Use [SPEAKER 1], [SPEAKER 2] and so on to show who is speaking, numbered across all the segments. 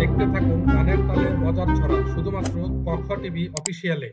[SPEAKER 1] দেখতে থাকুন গানের তালে মজার ছড়া শুধুমাত্র কক্ষ টিভি অফিসিয়ালে।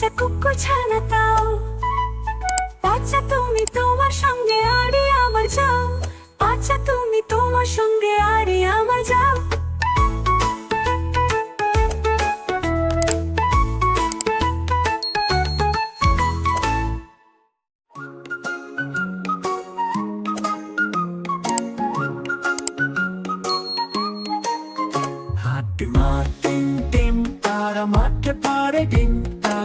[SPEAKER 2] বাচ্চা কুকুর ছানা তাও। বাচ্চা তুমি তোমার সঙ্গে আড়ি আমার যাও। বাচ্চা তুমি তোমার সঙ্গে আড়ি আমার যাও।
[SPEAKER 3] মাটিম টিম, তারা মাঠে পারে ডিম।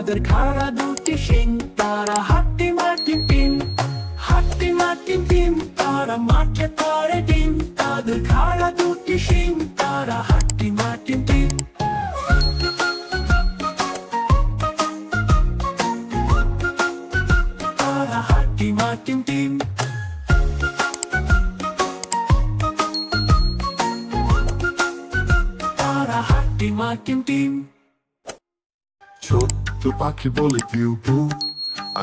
[SPEAKER 3] তাদের খাড়া দুটি শিং তারা হাট্টি মাটিম টিম হাট্টি মাটিম টিম তারা মাঠে পারে ডিম তাদের খাড়া দুটি শিং তারা হাট্টি মাটিম টিম তারা হাট্টি মাটিম টিম তারা হাট্টি মাটিম টিম
[SPEAKER 4] ছোট্ট পাখি বলে পিউ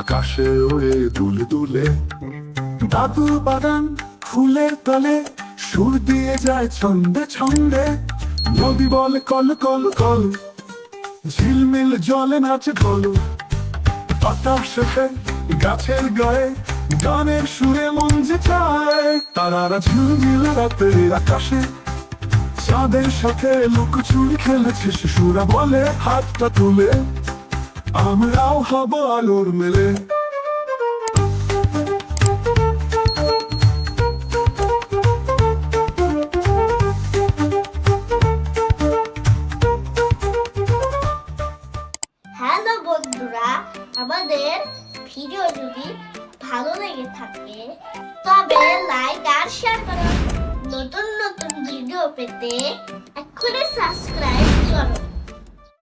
[SPEAKER 4] আকাশে ওড়ে দুলে দুলে।
[SPEAKER 3] দাদু বাগান ফুলের তলে, সুর দিয়ে যায় ছন্দে ছন্দে।
[SPEAKER 4] নদী বলে, কল কল কল, ঝিলমিল জলে নাচে কল বাতাসে গাছের গায়ে গানের সুরে মন যে চায়। তারারা ঝিলমিল রাতের আকাশে, চাঁদের সাথে লুকোচুরি খেলেছে। শিশুরা বলে, হাতটা তুলে। আমরাও হব আলোর মেলে।
[SPEAKER 5] হ্যালো বন্ধুরা, আমাদের ভিডিও যদি ভালো লেগে থাকে, তবে লাইক আর শেয়ার করুন নতুন নতুন ভিডিও পেতে এক্ষুনি সাবস্ক্রাইব করুন